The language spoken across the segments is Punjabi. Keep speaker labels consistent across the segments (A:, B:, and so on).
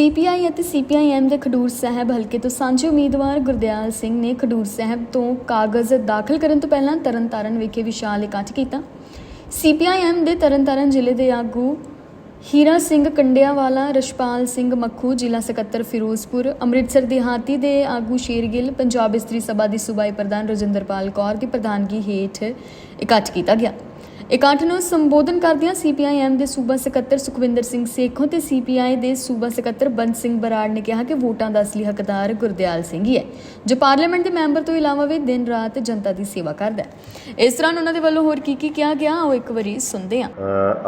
A: ਸੀਪੀਆਈ ਅਤੇ ਸੀਪੀਆਈਐਮ ਦੇ ਖਡੂਰ ਸਾਹਿਬ, ਹਲਕੇ ਤੋਂ ਸਾਂਝੇ ਉਮੀਦਵਾਰ ਗੁਰਦਿਆਲ ਸਿੰਘ ਨੇ ਖਡੂਰ ਸਾਹਿਬ ਤੋਂ ਕਾਗਜ਼ ਦਾਖਲ ਕਰਨ ਤੋਂ ਪਹਿਲਾਂ ਤਰਨਤਾਰਨ ਵਿਖੇ ਵਿਸ਼ਾਲ ਇਕੱਠ ਕੀਤਾ। ਸੀਪੀਆਈਐਮ ਦੇ ਤਰਨਤਾਰਨ ਜ਼ਿਲ੍ਹੇ ਦੇ ਆਗੂ ਹੀਰਾ ਸਿੰਘ ਕੰਡਿਆਵਾਲਾ, ਰਸ਼ਪਾਲ ਸਿੰਘ ਮੱਖੂ, ਜ਼ਿਲ੍ਹਾ ਸਕੱਤਰ ਫਿਰੋਜ਼ਪੁਰ, ਅੰਮ੍ਰਿਤਸਰ ਦਿਹਾਤੀ ਦੇ ਆਗੂ ਸ਼ੇਰਗਿੱਲ ਪੰਜਾਬ ਇਸਤਰੀ ਸਭਾ ਦੀ ਸੂਬਾਈ ਪ੍ਰਧਾਨ ਰਜਿੰਦਰਪਾਲ ਕੌਰ ਦੀ ਪ੍ਰਧਾਨਗੀ ਹੇਠ ਇਕੱਠ ਕੀਤਾ ਗਿਆ। ਇਕੱਠ ਨੂੰ ਸੰਬੋਧਨ ਕਰਦਿਆਂ ਸੀਪੀਆਈਐਮ ਦੇ ਸੂਬਾ ਸਕੱਤਰ ਸੁਖਵਿੰਦਰ ਸਿੰਘ ਸੇਖੋਂ ਤੇ ਸੀਪੀਆਈ ਦੇ ਸੂਬਾ ਸਕੱਤਰ ਬੰਦ ਸਿੰਘ ਬਰਾੜ ਨੇ ਕਿਹਾ ਕਿ ਵੋਟਾਂ ਦਾ ਅਸਲੀ ਹੱਕਦਾਰ ਗੁਰਦਿਆਲ ਸਿੰਘ ਹੀ ਹੈ, ਜੋ ਪਾਰਲੀਮੈਂਟ ਦੇ ਮੈਂਬਰ ਤੋਂ ਇਲਾਵਾ ਵੀ ਦਿਨ ਰਾਤ ਜਨਤਾ ਦੀ ਸੇਵਾ ਕਰਦਾ ਹੈ। ਇਸ ਤਰ੍ਹਾਂ ਉਹਨਾਂ ਦੇ ਵੱਲੋਂ ਹੋਰ ਕੀ ਕੀ ਕਿਹਾ ਗਿਆ ਉਹ ਇੱਕ ਵਾਰੀ ਸੁਣਦੇ ਹਾਂ।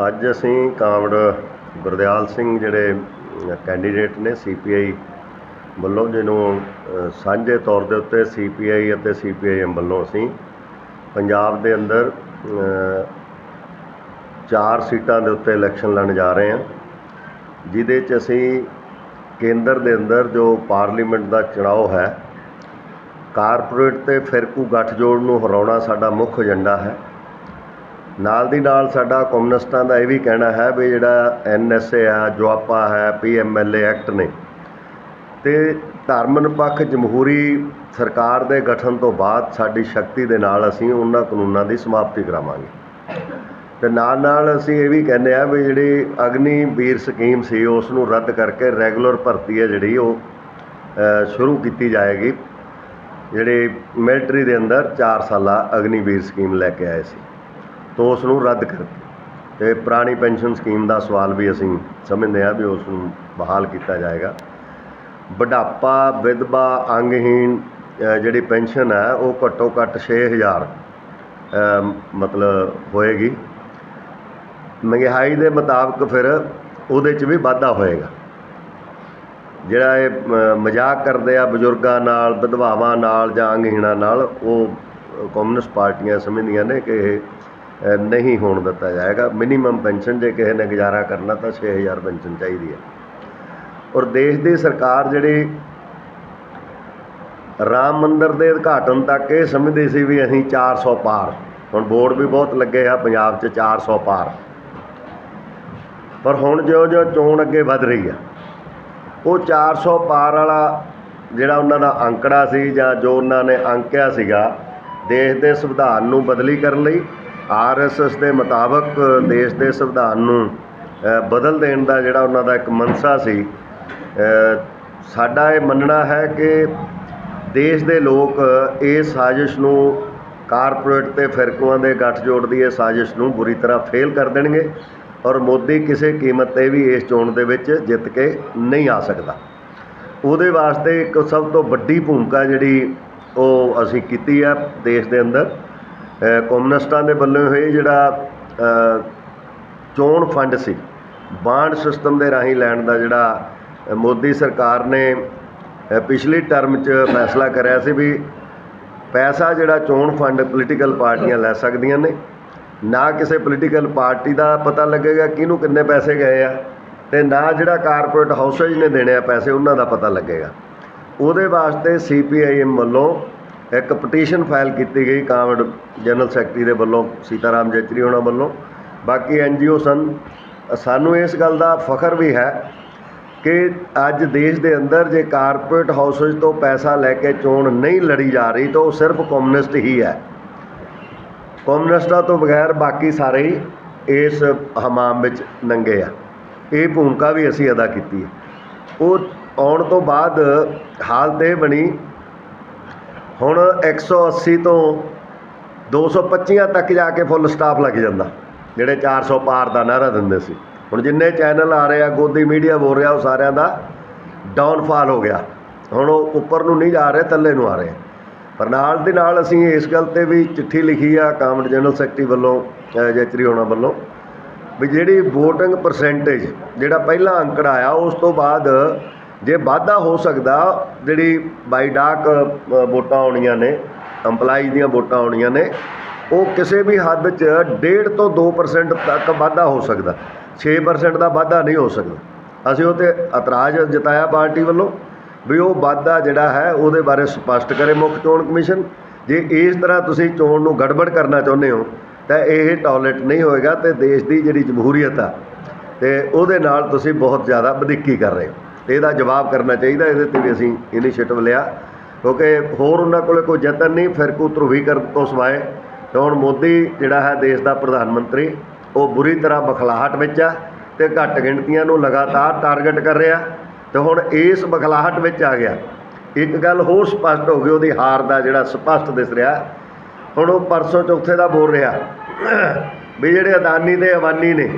B: ਅੱਜ ਅਸੀਂ ਕਾਮੜ ਗੁਰਦਿਆਲ ਸਿੰਘ ਜਿਹੜੇ ਕੈਂਡੀਡੇਟ ਨੇ ਸੀਪੀਆਈ ਵੱਲੋਂ, ਜਿਹਨੂੰ ਸਾਂਝੇ ਤੌਰ ਦੇ ਉੱਤੇ ਸੀਪੀਆਈ ਅਤੇ ਸੀਪੀਆਈਐਮ ਵੱਲੋਂ ਅਸੀਂ ਪੰਜਾਬ ਦੇ ਅੰਦਰ ਚਾਰ ਸੀਟਾਂ ਦੇ ਉੱਤੇ ਇਲੈਕਸ਼ਨ ਲੜਨ ਜਾ ਰਹੇ ਹਾਂ। ਜਿਹਦੇ 'ਚ ਅਸੀਂ ਕੇਂਦਰ ਦੇ ਅੰਦਰ ਜੋ ਪਾਰਲੀਮੈਂਟ ਦਾ ਚੁਣਾਵ ਹੈ, ਕਾਰਪੋਰੇਟ ਤੇ ਫਿਰਕੂ ਗੱਠਜੋੜ ਨੂੰ ਹਰਾਉਣਾ ਸਾਡਾ ਮੁੱਖ ਏਜੰਡਾ ਹੈ। ਨਾਲ ਦੀ ਨਾਲ ਸਾਡਾ ਕਮਿਊਨਿਸਟਾਂ ਦਾ ਇਹ ਵੀ ਕਹਿਣਾ ਹੈ ਵੀ ਜਿਹੜਾ ਐਨਐਸਏ ਆ, ਜੁਆਪਾ ਹੈ ਪੀਐਮਐਲਏ ਐਕਟ ਨੇ, ਤੇ ਧਰਮ ਨਿਰਪੱਖ ਜਮਹੂਰੀ ਸਰਕਾਰ ਦੇ ਗਠਨ ਤੋਂ ਬਾਅਦ ਸਾਡੀ ਸ਼ਕਤੀ ਦੇ ਨਾਲ ਅਸੀਂ ਉਹਨਾਂ ਕਾਨੂੰਨਾਂ ਦੀ ਸਮਾਪਤੀ ਕਰਾਵਾਂਗੇ। ਅਤੇ ਨਾਲ ਨਾਲ ਅਸੀਂ ਇਹ ਵੀ ਕਹਿੰਦੇ ਹਾਂ ਵੀ ਜਿਹੜੀ ਅਗਨੀ ਵੀਰ ਸਕੀਮ ਸੀ ਉਸ ਨੂੰ ਰੱਦ ਕਰਕੇ ਰੈਗੂਲਰ ਭਰਤੀ ਹੈ ਜਿਹੜੀ ਉਹ ਸ਼ੁਰੂ ਕੀਤੀ ਜਾਏਗੀ। ਜਿਹੜੇ ਮਿਲਟਰੀ ਦੇ ਅੰਦਰ 4 ਸਾਲਾ ਅਗਨੀਵੀਰ ਸਕੀਮ ਲੈ ਕੇ ਆਏ ਸੀ ਤੋਂ ਉਸ ਨੂੰ ਰੱਦ ਕਰਕੇ। ਤੇ ਪੁਰਾਣੀ ਪੈਨਸ਼ਨ ਸਕੀਮ ਦਾ ਸਵਾਲ ਵੀ ਅਸੀਂ ਸਮਝਦੇ ਹਾਂ ਵੀ ਉਸ ਨੂੰ ਬਹਾਲ ਕੀਤਾ ਜਾਏਗਾ। ਬੁਢਾਪਾ ਵਿਧਵਾ ਅੰਗਹੀਣ ਜਿਹੜੀ ਪੈਨਸ਼ਨ ਹੈ ਉਹ ਘੱਟੋ ਘੱਟ 6000 ਅ, ਮਤਲਬ ਹੋਏਗੀ। ਮਹਿੰਗਾਈ ਦੇ ਮੁਤਾਬਕ ਫਿਰ ਉਹਦੇ 'ਚ ਵੀ ਵਾਧਾ ਹੋਏਗਾ। ਜਿਹੜਾ ਇਹ ਮਜ਼ਾਕ ਕਰਦੇ ਆ ਬਜ਼ੁਰਗਾਂ ਨਾਲ, ਵਿਧਵਾਵਾਂ ਨਾਲ ਜਾਂ ਅੰਗਹੀਣਾਂ ਨਾਲ, ਉਹ ਕਮਿਊਨਿਸਟ ਪਾਰਟੀਆਂ ਸਮਝਦੀਆਂ ਨੇ ਕਿ ਇਹ ਨਹੀਂ ਹੋਣ ਦਿੱਤਾ ਜਾਏਗਾ। ਮਿਨੀਮਮ ਪੈਨਸ਼ਨ ਜੇ ਕਿਸੇ ਨੇ ਗੁਜ਼ਾਰਾ ਕਰਨਾ ਤਾਂ 6000 ਪੈਨਸ਼ਨ ਚਾਹੀਦੀ ਹੈ। ਔਰ ਦੇਸ਼ ਦੀ ਸਰਕਾਰ ਜਿਹੜੀ ਰਾਮ ਮੰਦਰ ਦੇ ਉਦਘਾਟਨ ਤੱਕ ਇਹ ਸਮਝਦੀ ਸੀ ਵੀ ਅਸੀਂ 400 ਪਾਰ। ਹੁਣ ਬੋਰਡ ਵੀ ਬਹੁਤ ਲੱਗੇ ਆ, ਪੰਜਾਬ 'ਚ 400 ਪਾਰ। ਪਰ ਹੁਣ ਜਿਉਂ-ਜਿਉਂ ਚੋਣ ਅੱਗੇ ਵੱਧ ਰਹੀ ਆ, ਉਹ 400 ਪਾਰ ਵਾਲਾ ਜਿਹੜਾ ਉਹਨਾਂ ਦਾ ਅੰਕੜਾ ਸੀ ਜਾਂ ਜੋ ਉਹਨਾਂ ਨੇ ਅੰਕਿਆ ਸੀਗਾ, ਦੇਸ਼ ਦੇ ਸੰਵਿਧਾਨ ਨੂੰ ਬਦਲੀ ਕਰਨ ਲਈ ਆਰਐਸਐਸ ਦੇ ਮੁਤਾਬਕ ਦੇਸ਼ ਦੇ ਸੰਵਿਧਾਨ ਨੂੰ ਬਦਲ ਦੇਣ ਦਾ ਜਿਹੜਾ ਉਹਨਾਂ ਦਾ ਇੱਕ ਮਨਸਾ ਸੀ ਸਾਡਾ ਇਹ ਮੰਨਣਾ ਹੈ ਕਿ ਦੇਸ਼ ਦੇ ਲੋਕ ਇਸ ਸਾਜ਼ਿਸ਼ ਨੂੰ ਕਾਰਪੋਰੇਟ ਤੇ ਫਿਰਕੂਆਂ ਦੇ ਗੱਠਜੋੜ ਦੀ ਇਹ ਸਾਜ਼ਿਸ਼ ਨੂੰ ਬੁਰੀ ਤਰ੍ਹਾਂ ਫੇਲ ਕਰ ਦੇਣਗੇ। ਔਰ ਮੋਦੀ ਕਿਸੇ ਕੀਮਤ ਤੇ ਵੀ ਇਸ ਚੋਣ ਦੇ ਵਿੱਚ ਜਿੱਤ ਕੇ ਨਹੀਂ ਆ ਸਕਦਾ। ਉਹਦੇ ਵਾਸਤੇ ਇੱਕ ਸਭ ਤੋਂ ਵੱਡੀ ਭੂਮਿਕਾ ਜਿਹੜੀ ਉਹ ਅਸੀਂ ਕੀਤੀ ਹੈ ਦੇਸ਼ ਦੇ ਅੰਦਰ ਕਮਿਊਨਿਸਟਾਂ ਦੇ ਵੱਲੋਂ ਹੋਏ ਜਿਹੜਾ ਚੋਣ ਫੰਡ ਸੀ, ਬਾਂਡ ਸਿਸਟਮ ਦੇ ਰਾਹੀਂ ਲੈਣ ਦਾ ਜਿਹੜਾ ਮੋਦੀ ਸਰਕਾਰ ਨੇ ਪਿਛਲੀ ਟਰਮ 'ਚ ਫੈਸਲਾ ਕਰਿਆ ਸੀ ਵੀ ਪੈਸਾ ਜਿਹੜਾ ਚੋਣ ਫੰਡ, ਪੋਲੀਟੀਕਲ ਪਾਰਟੀਆਂ ਲੈ ਸਕਦੀਆਂ ਨੇ ਨਾ ਕਿਸੇ ਪੋਲੀਟੀਕਲ ਪਾਰਟੀ ਦਾ ਪਤਾ ਲੱਗੇਗਾ ਕਿਹਨੂੰ ਕਿੰਨੇ ਪੈਸੇ ਗਏ ਆ ਤੇ ਨਾ ਜਿਹੜਾ ਕਾਰਪੋਰੇਟ ਹਾਊਸੇਜ ਨੇ ਦੇਣੇ ਆ ਪੈਸੇ, ਉਹਨਾਂ ਦਾ ਪਤਾ ਲੱਗੇਗਾ। ਉਹਦੇ ਵਾਸਤੇ ਸੀਪੀਆਈਐਮ ਵੱਲੋਂ ਇੱਕ ਪਟੀਸ਼ਨ ਫਾਈਲ ਕੀਤੀ ਗਈ ਕਾਮਡ ਜਨਰਲ ਸੈਕਟਰੀ ਦੇ ਵੱਲੋਂ, ਸੀਤਾਰਾਮ ਜੇਤਰੀ ਉਹਨਾਂ ਵੱਲੋਂ। ਬਾਕੀ ਐਨਜੀਓ ਸਨ। ਸਾਨੂੰ ਇਸ ਗੱਲ ਦਾ ਫਖਰ ਵੀ ਹੈ ਕਿ ਅੱਜ ਦੇਸ਼ ਦੇ ਅੰਦਰ ਜੇ ਕਾਰਪੋਰੇਟ ਹਾਊਸੇਜ ਤੋਂ ਪੈਸਾ ਲੈ ਕੇ ਚੋਣ ਨਹੀਂ ਲੜੀ ਜਾ ਰਹੀ, ਤਾਂ ਉਹ ਸਿਰਫ ਕਮਿਊਨਿਸਟ ਹੀ ਹੈ। ਕਮਿਊਨਿਸਟਾਂ ਤੋਂ ਬਗੈਰ ਬਾਕੀ ਸਾਰੇ ਹੀ ਇਸ ਹਮਾਮ ਵਿੱਚ ਨੰਗੇ ਆ। ਇਹ ਭੂਮਿਕਾ ਵੀ ਅਸੀਂ ਅਦਾ ਕੀਤੀ ਹੈ। ਉਹ ਆਉਣ ਤੋਂ ਬਾਅਦ ਹਾਲਤ ਇਹ ਬਣੀ, ਹੁਣ 180 ਤੋਂ 225 ਤੱਕ ਜਾ ਕੇ ਫੁੱਲ ਸਟਾਫ ਲੱਗ ਜਾਂਦਾ, ਜਿਹੜੇ 400 ਪਾਰ ਦਾ ਨਾਰਾ ਦਿੰਦੇ ਸੀ। ਹੁਣ ਜਿੰਨੇ ਚੈਨਲ ਆ ਰਹੇ ਆ, ਗੋਦੀ ਮੀਡੀਆ ਬੋਲ ਰਿਹਾ, ਉਹ ਸਾਰਿਆਂ ਦਾ ਡਾਊਨਫਾਲ ਹੋ ਗਿਆ। ਹੁਣ ਉਹ ਉੱਪਰ ਨੂੰ ਨਹੀਂ ਜਾ ਰਹੇ, ਥੱਲੇ ਨੂੰ ਆ ਰਹੇ। ਪਰ ਨਾਲ ਦੇ ਨਾਲ ਅਸੀਂ ਇਸ ਗੱਲ ਤੇ ਵੀ ਚਿੱਠੀ ਲਿਖੀ ਆ ਕਾਮਡ ਜਨਰਲ ਸੈਕਟਰੀ ਵੱਲੋਂ ਅ, ਜੈਤਰੀ ਹੋਣਾ ਵੱਲੋਂ ਵੀ ਜਿਹੜੀ VOTING ਪਰਸੈਂਟੇਜ ਜਿਹੜਾ ਪਹਿਲਾ ਅੰਕੜਾ ਆਇਆ ਉਸ ਤੋਂ ਬਾਅਦ ਜੇ ਵਾਧਾ ਹੋ ਸਕਦਾ ਜਿਹੜੀ ਬਾਈ ਡਾਕ ਵੋਟਾਂ ਆਉਣੀਆਂ ਨੇ EMPLOYEES ਦੀਆਂ ਵੋਟਾਂ ਆਉਣੀਆਂ ਨੇ ਉਹ ਕਿਸੇ ਵੀ ਹੱਦ 'ਚ 1.5 ਤੋਂ 2% ਤੱਕ ਵਾਧਾ ਹੋ ਸਕਦਾ। 6% ਦਾ ਵਾਧਾ ਨਹੀਂ ਹੋ ਸਕਦਾ। ਅਸੀਂ ਉਹ 'ਤੇ ਇਤਰਾਜ਼ ਜਤਾਇਆ ਪਾਰਟੀ ਵੱਲੋਂ। ਵੀ ਉਹ ਵਾਧਾ ਜਿਹੜਾ ਹੈ ਉਹਦੇ ਬਾਰੇ ਸਪਸ਼ਟ ਕਰੇ ਮੁੱਖ ਚੋਣ ਕਮਿਸ਼ਨ। ਜੇ ਇਸ ਤਰ੍ਹਾਂ ਤੁਸੀਂ ਚੋਣ ਨੂੰ ਗੜਬੜ ਕਰਨਾ ਚਾਹੁੰਦੇ ਹੋ, ਤਾਂ ਇਹ ਟਾਇਲਟ ਨਹੀਂ ਹੋਏਗਾ ਤੇ ਦੇਸ਼ ਦੀ ਜਿਹੜੀ ਜਮਹੂਰੀਅਤ ਆ, ਤੇ ਉਹਦੇ ਨਾਲ ਤੁਸੀਂ ਬਹੁਤ ਜ਼ਿਆਦਾ ਵਧੀਕੀ ਕਰ ਰਹੇ ਹੋ। ਤੇ ਇਹਦਾ ਜਵਾਬ ਕਰਨਾ ਚਾਹੀਦਾ, ਇਹਦੇ ਤੇ ਵੀ ਅਸੀਂ ਇਨੀਸ਼ੀਏਟਿਵ ਲਿਆ। ਕਿਉਂਕਿ ਹੋਰ ਉਹਨਾਂ ਕੋਲੇ ਕੋਈ ਯਤਨ ਨਹੀਂ ਫਿਰਕੂ ਧਰੁਵੀਕਰਨ ਤੋਂ ਸਿਵਾਏ ਤੇ ਹੁਣ ਮੋਦੀ ਜਿਹੜਾ ਹੈ ਦੇਸ਼ ਦਾ ਪ੍ਰਧਾਨ ਮੰਤਰੀ, ਉਹ ਬੁਰੀ ਤਰ੍ਹਾਂ ਬਖਲਾਹਟ ਵਿੱਚ ਆ ਤੇ ਘੱਟ ਗਿਣਤੀਆਂ ਨੂੰ ਲਗਾਤਾਰ ਟਾਰਗੇਟ ਕਰ ਰਿਹਾ। ਤੇ ਹੁਣ ਇਸ ਬਖਲਾਹਟ ਵਿੱਚ ਆ ਗਿਆ। ਇੱਕ ਗੱਲ ਹੋਰ ਸਪਸ਼ਟ ਹੋ ਗਈ, ਉਹਦੀ ਹਾਰ ਦਾ ਜਿਹੜਾ ਸਪਸ਼ਟ ਦਿਸ ਰਿਹਾ, ਹੁਣ ਉਹ ਪਰਸੋਂ ਚੌਥੇ ਦਾ ਬੋਲ ਰਿਹਾ, ਵੀ ਜਿਹੜੇ ਅਦਾਨੀ ਤੇ ਅਵਾਨੀ ਨੇ,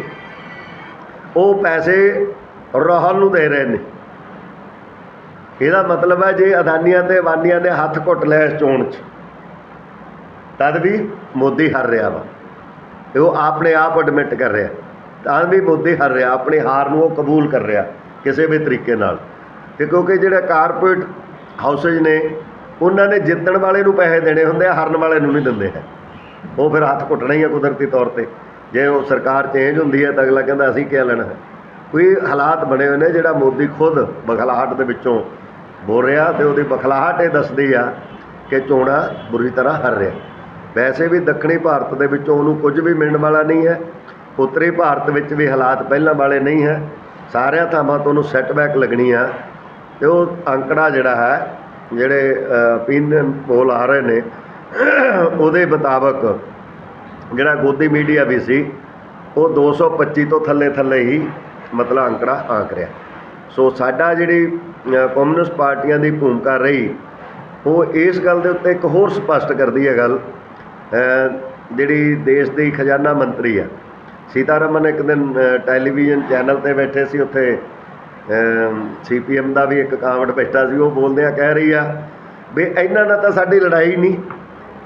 B: ਉਹ ਪੈਸੇ ਰਾਹੁਲ ਨੂੰ ਦੇ ਰਹੇ ਨੇ। ਇਹਦਾ ਮਤਲਬ ਹੈ ਜੇ ਅਦਾਨੀਆਂ ਤੇ ਅਵਾਨੀਆਂ ਨੇ ਹੱਥ ਘੁੱਟ ਲਿਆ ਇਸ ਚੋਣ 'ਚ, ਤਦ ਵੀ ਮੋਦੀ ਹਾਰ ਰਿਹਾ ਵਾ। ਉਹ ਆਪਣੇ ਆਪ ਐਡਮਿਟ ਕਰ ਰਿਹਾ। ਤਾਂ ਵੀ ਮੋਦੀ ਹਾਰ ਰਿਹਾ, ਆਪਣੀ ਹਾਰ ਨੂੰ ਉਹ ਕਬੂਲ ਕਰ ਰਿਹਾ। ਕਿਸੇ ਵੀ ਤਰੀਕੇ ਨਾਲ ਤੇ ਕਿਉਂਕਿ ਜਿਹੜੇ ਕਾਰਪੋਰੇਟ ਹਾਊਸੇਜ ਨੇ, ਉਹਨਾਂ ਨੇ ਜਿੱਤਣ ਵਾਲੇ ਨੂੰ ਪੈਸੇ ਦੇਣੇ ਹੁੰਦੇ ਆ, ਹਰਨ ਵਾਲੇ ਨੂੰ ਨਹੀਂ ਦਿੰਦੇ ਹੈ। ਉਹ ਫਿਰ ਹੱਥ ਘੁੱਟਣਾ ਹੀ ਆ ਕੁਦਰਤੀ ਤੌਰ ਤੇ। ਜੇ ਉਹ ਸਰਕਾਰ ਚੇਂਜ ਹੁੰਦੀ ਹੈ ਤਾਂ ਅਗਲਾ ਕਹਿੰਦਾ ਅਸੀਂ ਕੀ ਲੈਣਾ ਹੈ? ਕੋਈ ਹਾਲਾਤ ਬਣੇ ਹੋਏ ਨੇ ਜਿਹੜਾ ਮੋਦੀ ਖੁਦ ਬਖਲਾਹਟ ਦੇ ਵਿੱਚੋਂ ਬੋਲ ਰਿਹਾ ਤੇ ਉਹਦੀ ਬਖਲਾਹਟ ਇਹ ਦੱਸਦੀ ਆ ਕਿ ਚੋਣਾਂ ਬੁਰੀ ਤਰ੍ਹਾਂ ਹਰ ਰਿਹਾ। ਵੈਸੇ ਵੀ ਦੱਖਣੀ ਭਾਰਤ ਦੇ ਵਿੱਚੋਂ ਉਹਨੂੰ ਕੁਝ ਵੀ ਮਿਲਣ ਵਾਲਾ ਨਹੀਂ ਹੈ। ਉੱਤਰੀ ਭਾਰਤ ਵਿੱਚ ਵੀ ਹਾਲਾਤ ਪਹਿਲਾਂ ਵਾਲੇ ਨਹੀਂ ਹੈ। ਸਾਰਿਆਂ ਥਾਵਾਂ ਤੋਂ ਉਹਨੂੰ ਸੈਟਬੈਕ ਲੱਗਣੀ ਆ। ਅਤੇ ਉਹ ਅੰਕੜਾ ਜਿਹੜਾ ਹੈ, ਜਿਹੜੇ ਓਪੀਨੀਅਨ ਪੋਲ ਆ ਰਹੇ ਨੇ, ਉਹਦੇ ਮੁਤਾਬਕ ਜਿਹੜਾ ਗੋਦੀ ਮੀਡੀਆ ਵੀ ਸੀ, ਉਹ 225 ਤੋਂ ਥੱਲੇ ਥੱਲੇ ਹੀ ਮਤਲਬ ਅੰਕੜਾ ਆਂਕ ਰਿਹਾ ਸੋ ਸਾਡਾ ਜਿਹੜੀ ਕਮਿਊਨਿਸਟ ਪਾਰਟੀਆਂ ਦੀ ਭੂਮਿਕਾ ਰਹੀ, ਉਹ ਇਸ ਗੱਲ ਦੇ ਉੱਤੇ ਇੱਕ ਹੋਰ ਸਪਸ਼ਟ ਕਰਦੀ ਹੈ ਗੱਲ ਜਿਹੜੀ ਦੇਸ਼ ਦੀ ਖਜ਼ਾਨਾ ਮੰਤਰੀ ਆ ਸੀਤਾਰਮਨ ਇੱਕ ਦਿਨ ਟੈਲੀਵਿਜ਼ਨ ਚੈਨਲ ਤੇ ਬੈਠੇ ਸੀ ਉੱਥੇ ਸੀਪੀਐਮ ਦਾ ਵੀ ਇੱਕ ਕਾਂਵੜ ਬੈਠਾ ਸੀ, ਉਹ ਬੋਲਦਿਆਂ ਕਹਿ ਰਹੀ ਆ ਵੀ ਇਹਨਾਂ ਨਾਲ ਤਾਂ ਸਾਡੀ ਲੜਾਈ ਨਹੀਂ।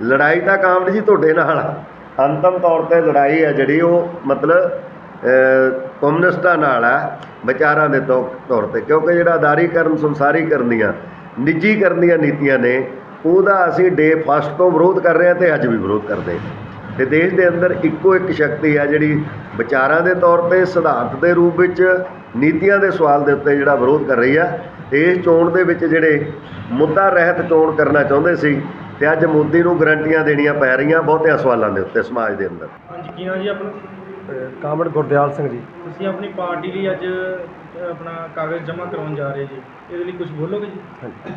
B: ਲੜਾਈ ਤਾਂ ਕਾਮੜ ਜੀ ਤੁਹਾਡੇ ਨਾਲ ਆ। ਅੰਤਮ ਤੌਰ ਤੇ ਲੜਾਈ ਹੈ ਜਿਹੜੀ ਉਹ ਮਤਲਬ ਕਮਿਊਨਿਸਟਾਂ ਨਾਲ ਆ, ਵਿਚਾਰਾਂ ਦੇ ਤੌ- ਤੌਰ ਤੇ। ਕਿਉਂਕਿ ਜਿਹੜਾ ਅਦਾਰੀਕਰਨ, ਸੰਸਾਰੀਕਰਨ ਦੀਆਂ, ਨਿੱਜੀਕਰਨ ਦੀਆਂ ਨੀਤੀਆਂ ਨੇ, ਉਹਦਾ ਅਸੀਂ ਡੇ ਫਸਟ ਤੋਂ ਵਿਰੋਧ ਕਰ ਰਹੇ ਹਾਂ ਤੇ ਅੱਜ ਵੀ ਵਿਰੋਧ ਕਰਦੇ ਹਾਂ। ਤੇ ਦੇਸ਼ ਦੇ ਅੰਦਰ ਇੱਕੋ ਇੱਕ ਸ਼ਕਤੀ ਆ ਜਿਹੜੀ ਵਿਚਾਰਾਂ ਦੇ ਤੌਰ ਤੇ ਸਿਧਾਂਤ ਦੇ ਰੂਪ ਵਿੱਚ ਨੀਤੀਆਂ ਦੇ ਸਵਾਲ ਦੇ ਉੱਤੇ ਜਿਹੜਾ ਵਿਰੋਧ ਕਰ ਰਹੀ ਆ। ਤੇ ਇਸ ਚੋਣ ਦੇ ਵਿੱਚ ਜਿਹੜੇ ਮੁੱਦਾ ਰਹਿਤ ਚੋਣ ਕਰਨਾ ਚਾਹੁੰਦੇ ਸੀ ਤੇ ਅੱਜ ਮੋਦੀ ਨੂੰ ਗਰੰਟੀਆਂ ਦੇਣੀਆਂ ਪੈ ਰਹੀਆਂ ਬਹੁਤਿਆਂ ਸਵਾਲਾਂ ਦੇ ਉੱਤੇ ਸਮਾਜ ਦੇ ਅੰਦਰ।
C: ਹਾਂਜੀ ਕੀ ਨਾਮ ਜੀ ਆਪਣਾ?
D: ਕਾਮੜ ਗੁਰਦਿਆਲ ਸਿੰਘ ਜੀ।
C: ਤੁਸੀਂ ਆਪਣੀ ਪਾਰਟੀ ਲਈ ਅੱਜ ਆਪਣਾ ਕਾਗਜ਼ ਜਮ੍ਹਾਂ ਕਰਵਾਉਣ ਜਾ ਰਹੇ ਜੀ। ਇਹਦੇ ਲਈ ਕੁਝ ਬੋਲੋਗੇ ਜੀ?
D: ਹਾਂਜੀ।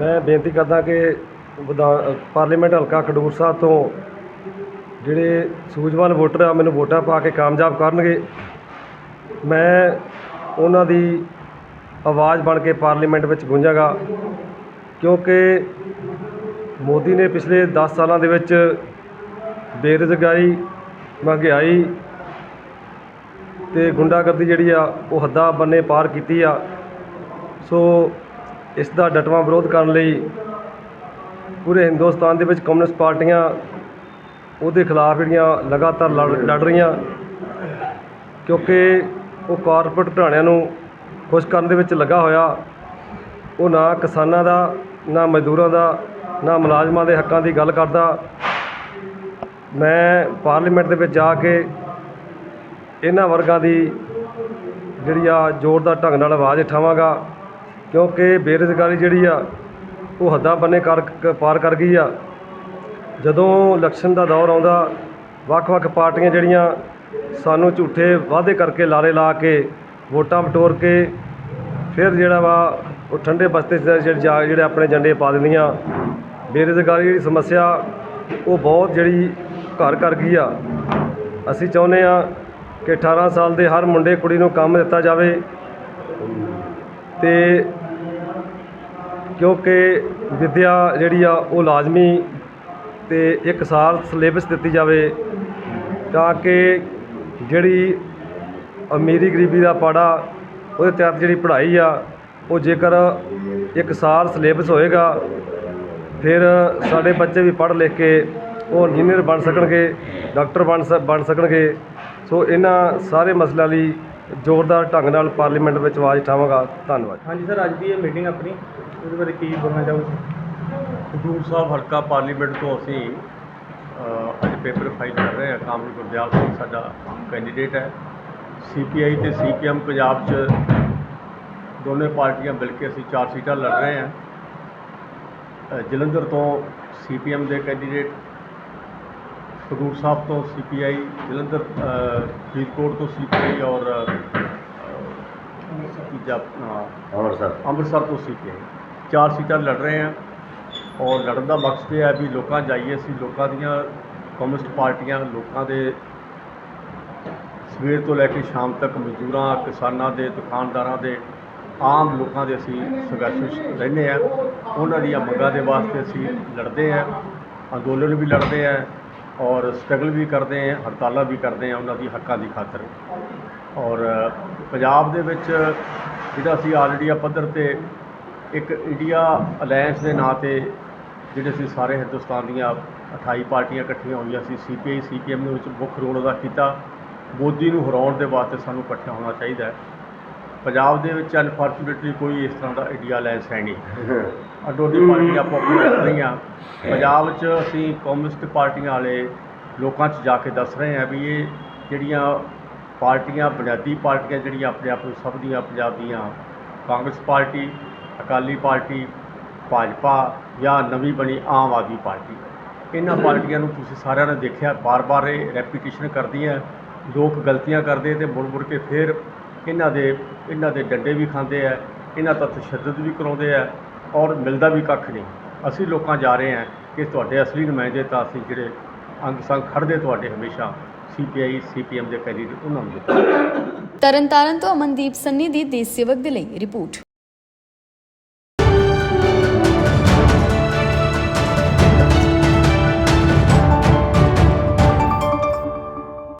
D: ਮੈਂ ਬੇਨਤੀ ਕਰਦਾ ਕਿ ਵਿਧਾਨ ਪਾਰਲੀਮੈਂਟ ਹਲਕਾ ਖਡੂਰ ਸਾਹਿਬ ਤੋਂ ਜਿਹੜੇ ਸੂਝਵਾਨ ਵੋਟਰ ਆ, ਮੈਨੂੰ ਵੋਟਾਂ ਪਾ ਕੇ ਕਾਮਯਾਬ ਕਰਨਗੇ। ਮੈਂ ਉਹਨਾਂ ਦੀ ਆਵਾਜ਼ ਬਣ ਕੇ ਪਾਰਲੀਮੈਂਟ ਵਿੱਚ ਗੂੰਜਾਂਗਾ, ਕਿਉਂਕਿ ਮੋਦੀ ਨੇ ਪਿਛਲੇ 10 ਸਾਲਾਂ ਦੇ ਵਿੱਚ ਬੇਰੁਜ਼ਗਾਰੀ, ਮਹਿੰਗਾਈ ਤੇ ਗੁੰਡਾਗਰਦੀ ਜਿਹੜੀ ਆ, ਉਹ ਹੱਦਾਂ ਬੰਨੇ ਪਾਰ ਕੀਤੀ ਆ। ਸੋ ਇਸ ਦਾ ਡਟਵਾਂ ਵਿਰੋਧ ਕਰਨ ਲਈ ਪੂਰੇ ਹਿੰਦੁਸਤਾਨ ਦੇ ਵਿੱਚ ਕਮਿਊਨਿਸਟ ਪਾਰਟੀਆਂ ਉਹਦੇ ਖਿਲਾਫ ਜਿਹੜੀਆਂ ਲਗਾਤਾਰ ਲੜ ਲੜ ਰਹੀਆਂ, ਕਿਉਂਕਿ ਉਹ ਕਾਰਪੋਰੇਟ ਘਰਾਣਿਆਂ ਨੂੰ ਖੁਸ਼ ਕਰਨ ਦੇ ਵਿੱਚ ਲੱਗਾ ਹੋਇਆ, ਉਹ ਨਾ ਕਿਸਾਨਾਂ ਦਾ, ਨਾ ਮਜ਼ਦੂਰਾਂ ਦਾ, ਨਾ ਮੁਲਾਜ਼ਮਾਂ ਦੇ ਹੱਕਾਂ ਦੀ ਗੱਲ ਕਰਦਾ। ਮੈਂ ਪਾਰਲੀਮੈਂਟ ਦੇ ਵਿੱਚ ਜਾ ਕੇ ਇਹਨਾਂ ਵਰਗਾਂ ਦੀ ਜਿਹੜੀ ਆ ਜ਼ੋਰਦਾਰ ਢੰਗ ਨਾਲ ਆਵਾਜ਼ ਉਠਾਵਾਂਗਾ, ਕਿਉਂਕਿ ਬੇਰੁਜ਼ਗਾਰੀ ਜਿਹੜੀ ਆ ਉਹ ਹੱਦਾਂ ਬੰਨੇ ਕਰ ਕ- ਪਾਰ ਕਰ ਗਈ ਆ। ਜਦੋਂ ਇਲੈਕਸ਼ਨ ਦਾ ਦੌਰ ਆਉਂਦਾ, ਵੱਖ-ਵੱਖ ਪਾਰਟੀਆਂ ਜਿਹੜੀਆਂ ਸਾਨੂੰ ਝੂਠੇ ਵਾਅਦੇ ਕਰਕੇ ਲਾਰੇ ਲਾ ਕੇ, ਵੋਟਾਂ ਬਟੋਰ ਕੇ, ਫਿਰ ਜਿਹੜਾ ਵਾ, ਉਹ ਠੰਡੇ ਬਸਤੇ 'ਚ ਜਿਹੜੇ ਜਿਹੜੇ ਆਪਣੇ ਝੰਡੇ ਪਾ ਦਿੰਦੀਆਂ। ਬੇਰੁਜ਼ਗਾਰੀ ਜਿਹੜੀ ਸਮੱਸਿਆ, ਉਹ ਬਹੁਤ ਜਿਹੜੀ ਘਰ ਕਰ ਗਈ ਆ। ਅਸੀਂ ਚਾਹੁੰਦੇ ਆ ਕਿ 18 ਸਾਲ ਦੇ ਹਰ ਮੁੰਡੇ ਕੁੜੀ ਨੂੰ ਕੰਮ ਦਿੱਤਾ ਜਾਵੇ ਤੇ ਕਿਉਂਕਿ ਵਿੱਦਿਆ ਜਿਹੜੀ ਆ ਉਹ ਲਾਜ਼ਮੀ ਅਤੇ ਇੱਕ ਸਾਲ ਸਿਲੇਬਸ ਦਿੱਤੀ ਜਾਵੇ ਤਾਂ ਕਿ ਜਿਹੜੀ ਅਮੀਰੀ ਗਰੀਬੀ ਦਾ ਪਾੜਾ ਉਹਦੇ ਤਹਿਤ ਜਿਹੜੀ ਪੜ੍ਹਾਈ ਆ, ਉਹ ਜੇਕਰ ਇੱਕ ਸਾਲ ਸਿਲੇਬਸ ਹੋਏਗਾ, ਫਿਰ ਸਾਡੇ ਬੱਚੇ ਵੀ ਪੜ੍ਹ ਲਿਖ ਕੇ ਉਹ ਇੰਜੀਨੀਅਰ ਬਣ ਸਕਣਗੇ, ਡਾਕਟਰ ਬਣ ਸ, ਬਣ ਸਕਣਗੇ। ਸੋ ਇਹਨਾਂ ਸਾਰੇ ਮਸਲਿਆਂ ਲਈ ਜ਼ੋਰਦਾਰ ਢੰਗ ਨਾਲ ਪਾਰਲੀਮੈਂਟ ਵਿੱਚ ਆਵਾਜ਼ ਉਠਾਵਾਂਗਾ। ਧੰਨਵਾਦ।
C: ਹਾਂਜੀ, ਸਰ, ਅੱਜ ਦੀ ਇਹ ਮੀਟਿੰਗ ਆਪਣੀ ਉਹਦੇ ਬਾਰੇ ਕੀ ਬੋਲਣਾ ਚਾਹੋਗੇ?
E: ਖਡੂਰ ਸਾਹਿਬ ਹਲਕਾ ਪਾਰਲੀਮੈਂਟ ਤੋਂ ਅਸੀਂ ਅੱਜ ਪੇਪਰ ਫਾਈਲ ਕਰ ਰਹੇ ਹਾਂ। ਕਾਮਲ ਗੁਰਦਿਆਲ ਸਿੰਘ ਸਾਡਾ ਕੈਂਡੀਡੇਟ ਹੈ। ਸੀਪੀਆਈ ਤੇ ਸੀਪੀਐਮ ਪੰਜਾਬ 'ਚ ਦੋਨੇ ਪਾਰਟੀਆਂ ਮਿਲ ਕੇ ਅਸੀਂ ਚਾਰ ਸੀਟਾਂ ਲੜ ਰਹੇ ਹਾਂ। ਜਲੰਧਰ ਤੋਂ ਸੀਪੀਐਮ ਦੇ ਕੈਂਡੀਡੇਟ ਖਡੂਰ ਸਾਹਿਬ ਤੋਂ ਸੀਪੀਆਈ ਜਲੰਧਰ ਫਰੀਦਕੋਟ ਤੋਂ ਸੀਪੀਆਈ ਔਰ
B: ਅੰਮ੍ਰਿਤਸਰ।
E: ਅੰਮ੍ਰਿਤਸਰ। ਤੋਂ ਸੀਪੀਆਈ ਚਾਰ ਸੀਟਾਂ ਲੜ ਰਹੇ ਹਾਂ ਔਰ ਲੜਨ ਦਾ ਮਕਸਦ ਇਹ ਹੈ ਵੀ ਲੋਕਾਂ ਜਾਈਏ ਅਸੀਂ, ਲੋਕਾਂ ਦੀਆਂ ਕਮਿਊਨਿਸਟ ਪਾਰਟੀਆਂ ਲੋਕਾਂ ਦੇ ਸਵੇਰ ਤੋਂ ਲੈ ਕੇ ਸ਼ਾਮ ਤੱਕ ਮਜ਼ਦੂਰਾਂ, ਕਿਸਾਨਾਂ ਦੇ, ਦੁਕਾਨਦਾਰਾਂ ਦੇ, ਆਮ ਲੋਕਾਂ ਦੇ ਅਸੀਂ ਸੰਘਰਸ਼ ਵਿੱਚ ਰਹਿੰਦੇ ਆ ਉਹਨਾਂ ਦੀਆਂ ਮੰਗਾਂ ਦੇ ਵਾਸਤੇ ਅਸੀਂ ਲੜਦੇ ਆ ਅੰਦੋਲਨ ਵੀ ਲੜਦੇ ਆ ਔਰ ਸਟਰਗਲ ਵੀ ਕਰਦੇ ਆ ਹੜਤਾਲਾਂ ਵੀ ਕਰਦੇ ਆ ਉਹਨਾਂ ਦੀ ਹੱਕਾਂ ਦੀ ਖਾਤਰ। ਔਰ ਪੰਜਾਬ ਦੇ ਵਿੱਚ ਜਿਹੜਾ ਅਸੀਂ ਆਲਰੇਡੀ ਆ ਪੱਧਰ ਤੇ ਇੱਕ ਇੰਡੀਆ ਅਲਾਇੰਸ ਦੇ ਨਾਂ ਤੇ ਜਿਹੜੇ ਅਸੀਂ ਸਾਰੇ ਹਿੰਦੁਸਤਾਨ ਦੀਆਂ 28 ਪਾਰਟੀਆਂ ਇਕੱਠੀਆਂ ਹੋਈਆਂ ਸੀ ਸੀ ਪੀ ਆਈ ਸੀ ਸੀਪੀਆਈ ਸੀਪੀਐਮ ਦੇ ਵਿੱਚ ਮੁੱਖ ਰੋਲ ਅਦਾ ਕੀਤਾ। ਮੋਦੀ ਨੂੰ ਹਰਾਉਣ ਦੇ ਵਾਸਤੇ ਸਾਨੂੰ ਇਕੱਠਿਆ ਹੋਣਾ ਚਾਹੀਦਾ ਪੰਜਾਬ ਦੇ ਵਿੱਚ ਅਨਫੋਰਚੂਨੇਟਲੀ ਕੋਈ ਇਸ ਤਰ੍ਹਾਂ ਦਾ ਇੰਡੀਆ ਅਲਾਇੰਸ ਹੈ ਨਹੀਂ। ਅਡੋਡੀ ਪਾਰਟੀ ਆਪੋ ਆਪਣੀ ਲੜ ਰਹੀਆਂ। ਪੰਜਾਬ 'ਚ ਅਸੀਂ ਕਮਿਊਨਿਸਟ ਪਾਰਟੀਆਂ ਵਾਲੇ ਲੋਕਾਂ 'ਚ ਜਾ ਕੇ ਦੱਸ ਰਹੇ ਹਾਂ ਵੀ ਇਹ ਜਿਹੜੀਆਂ ਪਾਰਟੀਆਂ ਬੁਨਿਆਦੀ ਪਾਰਟੀਆਂ ਜਿਹੜੀਆਂ ਆਪਣੇ ਆਪ ਨੂੰ ਸਭ ਦੀਆਂ ਪੰਜਾਬ ਦੀਆਂ ਕਾਂਗਰਸ ਪਾਰਟੀ ਅਕਾਲੀ ਪਾਰਟੀ, ਭਾਜਪਾ ਜਾਂ ਨਵੀਂ ਬਣੀ ਆਮ ਆਦਮੀ ਪਾਰਟੀ। ਇਹਨਾਂ ਪਾਰਟੀਆਂ ਨੂੰ ਤੁਸੀਂ ਸਾਰਿਆਂ ਨੇ ਦੇਖਿਆ, ਬਾਰ-ਬਾਰ ਇਹ ਰੈਪੀਟੀਸ਼ਨ ਕਰਦੀਆਂ, ਲੋਕ ਗਲਤੀਆਂ ਕਰਦੇ ਤੇ ਮੁੜ-ਮੁੜ ਕੇ ਫਿਰ ਇਹਨਾਂ ਦੇ ਇਹਨਾਂ ਦੇ ਡੰਡੇ ਵੀ ਖਾਂਦੇ ਆ, ਇਹਨਾਂ ਦਾ ਤਸ਼ੱਦਦ ਵੀ ਕਰਾਉਂਦੇ ਆ ਔਰ ਮਿਲਦਾ ਵੀ ਕੱਖ ਨਹੀਂ। ਅਸੀਂ ਲੋਕਾਂ ਜਾ ਰਹੇ ਹਾਂ ਕਿ ਤੁਹਾਡੇ ਅਸਲੀ ਨੁਮਾਇੰਦੇ ਤਾਂ ਅਸੀਂ ਜਿਹੜੇ ਅੰਗ ਸੰਗ ਖੜਦੇ ਤੁਹਾਡੇ ਹਮੇਸ਼ਾ ਸੀਪੀਆਈ ਸੀਪੀਐਮ ਦੇ ਕੈਂਡੀਡੇਟ ਉਹਨਾਂ ਨੂੰ ਦਿੱਤੇ।
A: ਤਰਨਤਾਰਨ ਤੋਂ ਅਮਨਦੀਪ ਸੰਨੀ ਦੀ ਦੇਸ਼ ਸੇਵਕ ਦੇ ਲਈ ਰਿਪੋਰਟ।